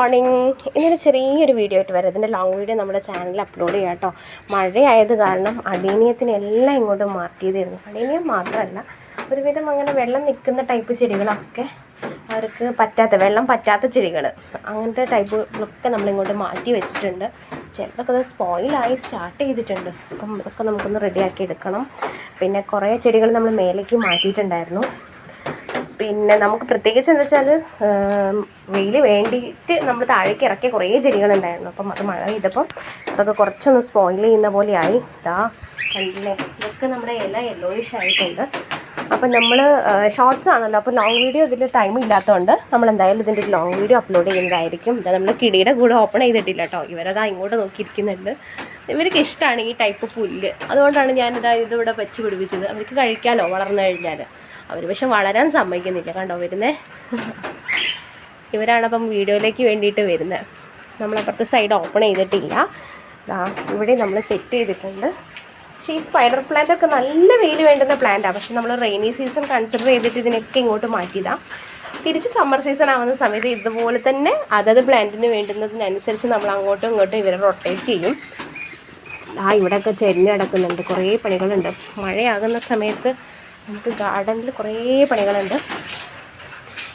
Morning ഇന്നൊരു ചെറിയൊരു video ആയിട്ട് വരാം. ഇതിന്റെ ലോങ് വീഡിയോ നമ്മുടെ ചാനലിൽ അപ്ലോഡ് ചെയ്യാം കേട്ടോ മഴയായത് കാരണം അടീനിയത്തിനെ എല്ലാം ഇങ്ങോട്ട് മാറ്റിയതായിരുന്നു. അടീനിയം മാത്രമല്ല ഒരുവിധം അങ്ങനെ വെള്ളം നിൽക്കുന്ന ടൈപ്പ് ചെടികളൊക്കെ അവർക്ക് പറ്റാത്ത വെള്ളം പറ്റാത്ത ചെടികൾ അങ്ങനത്തെ ടൈപ്പുകളൊക്കെ നമ്മളിങ്ങോട്ട് മാറ്റി വെച്ചിട്ടുണ്ട്. ചിലതൊക്കെ അത് സ്പോയിലായി സ്റ്റാർട്ട് ചെയ്തിട്ടുണ്ട്. അപ്പം ഇതൊക്കെ നമുക്കൊന്ന് റെഡിയാക്കി എടുക്കണം. പിന്നെ കുറേ ചെടികൾ നമ്മൾ മേലേക്ക് മാറ്റിയിട്ടുണ്ടായിരുന്നു. പിന്നെ നമുക്ക് പ്രത്യേകിച്ച് എന്താ വെച്ചാൽ വെയിൽ വേണ്ടിയിട്ട് നമ്മൾ താഴേക്ക് ഇറക്കിയ കുറേ ചെടികളുണ്ടായിരുന്നു. അപ്പം അത് മഴ ചെയ്തപ്പം അതൊക്കെ കുറച്ചൊന്ന് സ്പോയിൽ ചെയ്യുന്ന പോലെയായി ഇതാ കണ്ടില്ലേ? ഇതൊക്കെ നമ്മുടെ ഇല യെല്ലോയിഷ് ആയിട്ടുണ്ട്. അപ്പം നമ്മൾ ഷോർട്സ് ആണല്ലോ. അപ്പോൾ ലോങ് വീഡിയോ ഇതിൽ ടൈം ഇല്ലാത്തതുകൊണ്ട് നമ്മൾ എന്തായാലും ഇതിന്റെ ഒരു ലോങ് വീഡിയോ അപ്ലോഡ് ചെയ്യുന്നതായിരിക്കും. ഇതാ നമ്മൾ കിടിയുടെ കൂടെ ഓപ്പൺ ചെയ്തിട്ടില്ല കേട്ടോ ഇവരതാ ഇങ്ങോട്ട് നോക്കിയിരിക്കുന്നുണ്ട്. ഇവർക്ക് ഇഷ്ടമാണ് ഈ ടൈപ്പ് പുല്ല്. അതുകൊണ്ടാണ് ഞാനിതാ ഇതിവിടെ വെച്ച് പിടിപ്പിച്ചത്. അവർക്ക് കഴിക്കാമല്ലോ വളർന്നു കഴിഞ്ഞാൽ അവർ പക്ഷെ വളരാൻ സമ്മതിക്കുന്നില്ല. കണ്ടോ വരുന്നേ? ഇവരാണപ്പം വീഡിയോയിലേക്ക് വേണ്ടിയിട്ട് വരുന്നത്. നമ്മളപ്പുറത്തെ സൈഡ് ഓപ്പൺ ചെയ്തിട്ടില്ല. ഇവിടെ നമ്മൾ സെറ്റ് ചെയ്തിട്ടുണ്ട്. പക്ഷേ ഈ സ്പൈഡർ പ്ലാന്റ് ഒക്കെ നല്ല വെയിൽ വേണ്ടുന്ന പ്ലാന്റാണ് പക്ഷെ നമ്മൾ റെയിനി സീസൺ കൺസിഡർ ചെയ്തിട്ട് ഇതിനൊക്കെ ഇങ്ങോട്ട് മാറ്റിയതാണ് തിരിച്ച് സമ്മർ സീസൺ ആവുന്ന സമയത്ത് ഇതുപോലെ തന്നെ അതത് പ്ലാന്റിന് വേണ്ടുന്നതിനനുസരിച്ച് നമ്മൾ അങ്ങോട്ടും ഇങ്ങോട്ടും ഇവരെ റൊട്ടേറ്റ് ചെയ്യും. ആ ഇവിടെയൊക്കെ ചെരിഞ്ഞ് കിടക്കുന്നുണ്ട്. കുറേ പണികളുണ്ട്. മഴയാകുന്ന സമയത്ത് നമുക്ക് ഗാർഡനിൽ കുറേ പണികളുണ്ട്.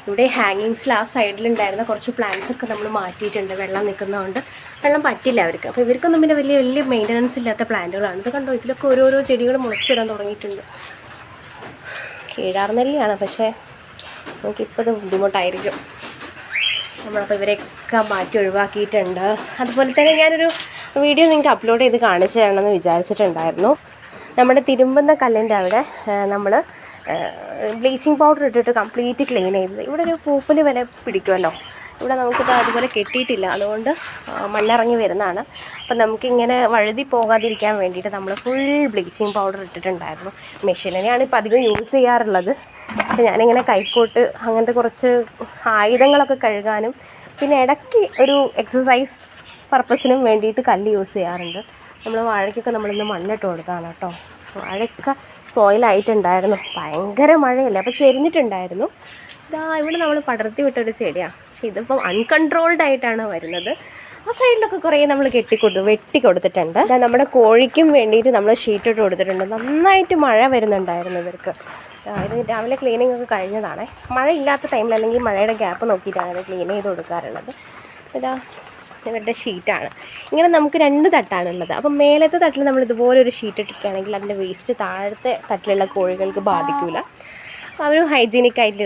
ഇവിടെ ഹാങ്ങിങ്സിൽ ആ സൈഡിലുണ്ടായിരുന്ന കുറച്ച് പ്ലാന്റ്സ് ഒക്കെ നമ്മൾ മാറ്റിയിട്ടുണ്ട്. വെള്ളം നിൽക്കുന്നതുകൊണ്ട് വെള്ളം പറ്റില്ല അവർക്ക്. അപ്പോൾ ഇവർക്കൊന്നും പിന്നെ വലിയ വലിയ മെയിന്റനൻസ് ഇല്ലാത്ത പ്ലാന്റുകളാണ്. ഇത് കണ്ടോ? ഇതിലൊക്കെ ഓരോരോ ചെടികൾ മുളച്ചു വരാൻ തുടങ്ങിയിട്ടുണ്ട്. കീഴാർനെല്ലിയാണ് പക്ഷേ നമുക്കിപ്പോൾ ഇത് ബുദ്ധിമുട്ടായിരിക്കും. നമ്മളപ്പോൾ ഇവരെയൊക്കെ മാറ്റി ഒഴിവാക്കിയിട്ടുണ്ട്. അതുപോലെ തന്നെ ഞാനൊരു വീഡിയോ നിങ്ങൾക്ക് അപ്ലോഡ് ചെയ്ത് കാണിച്ചു തരണമെന്ന് വിചാരിച്ചിട്ടുണ്ടായിരുന്നു. നമ്മുടെ തിരുമ്പുന്ന കല്ലിന്റെ അവിടെ നമ്മൾ ബ്ലീച്ചിങ് പൗഡർ ഇട്ടിട്ട് കംപ്ലീറ്റ് ക്ലീൻ ചെയ്തത്. ഇവിടെ ഒരു പൂപ്പൽ വരെ പിടിക്കുമല്ലോ. ഇവിടെ നമുക്കിപ്പോൾ അതുപോലെ കെട്ടിയിട്ടില്ല. അതുകൊണ്ട് മണ്ണിറങ്ങി വരുന്നതാണ്. അപ്പം നമുക്കിങ്ങനെ വഴുതി പോകാതിരിക്കാൻ വേണ്ടിയിട്ട് നമ്മൾ ഫുൾ ബ്ലീച്ചിങ് പൗഡർ ഇട്ടിട്ടുണ്ടായിരുന്നു. മെഷീനിനെയാണ് ഇപ്പോൾ അധികം യൂസ് ചെയ്യാറുള്ളത്. പക്ഷെ ഞാനിങ്ങനെ കൈക്കോട്ട് അങ്ങനത്തെ കുറച്ച് ആയുധങ്ങളൊക്കെ കഴുകാനും പിന്നെ ഇടയ്ക്ക് ഒരു എക്സസൈസ് പർപ്പസിനും വേണ്ടിയിട്ട് കല്ല് യൂസ് ചെയ്യാറുണ്ട്. നമ്മൾ വാഴയ്ക്കൊക്കെ നമ്മളിന്ന് മണ്ണിട്ട് കൊടുത്താണ് കേട്ടോ. വാഴയൊക്കെ സ്പോയിലായിട്ടുണ്ടായിരുന്നു ഭയങ്കര മഴയല്ലേ? അപ്പോൾ ചെരിഞ്ഞിട്ടുണ്ടായിരുന്നു. ഇതാ ഇവിടെ നമ്മൾ പടർത്തി വിട്ടൊരു ചെടിയാണ് പക്ഷേ ഇതിപ്പം അൺകൺട്രോൾഡ് ആയിട്ടാണ് വരുന്നത്. ആ സൈഡിലൊക്കെ കുറേ നമ്മൾ കെട്ടിക്കൊടു വെട്ടി കൊടുത്തിട്ടുണ്ട്. നമ്മുടെ കോഴിക്കും വേണ്ടിയിട്ട് നമ്മൾ ഷീറ്റ് ഇട്ട് കൊടുത്തിട്ടുണ്ട്. നന്നായിട്ട് മഴ വരുന്നുണ്ടായിരുന്നു ഇവർക്ക്. ഇത് രാവിലെ ക്ലീനിങ് ഒക്കെ കഴിഞ്ഞതാണേ. മഴ ഇല്ലാത്ത ടൈമിൽ അല്ലെങ്കിൽ മഴയുടെ ഗ്യാപ്പ് നോക്കിയിട്ടാണ് ഇത് ക്ലീൻ ചെയ്ത് കൊടുക്കാറുള്ളത്. ഇതാ ഇവരുടെ ഷീറ്റാണ്. ഇങ്ങനെ നമുക്ക് രണ്ട് തട്ടാണുള്ളത്. അപ്പം മേലത്തെ തട്ടിൽ നമ്മൾ ഇതുപോലെ ഒരു ഷീറ്റ് ഇട്ടിട്ടാണെങ്കിൽ അതിന്റെ വേസ്റ്റ് താഴത്തെ തട്ടിലുള്ള കോഴികൾക്ക് ബാധിക്കില്ല അവർ ഹൈജീനിക് ആയിട്ട്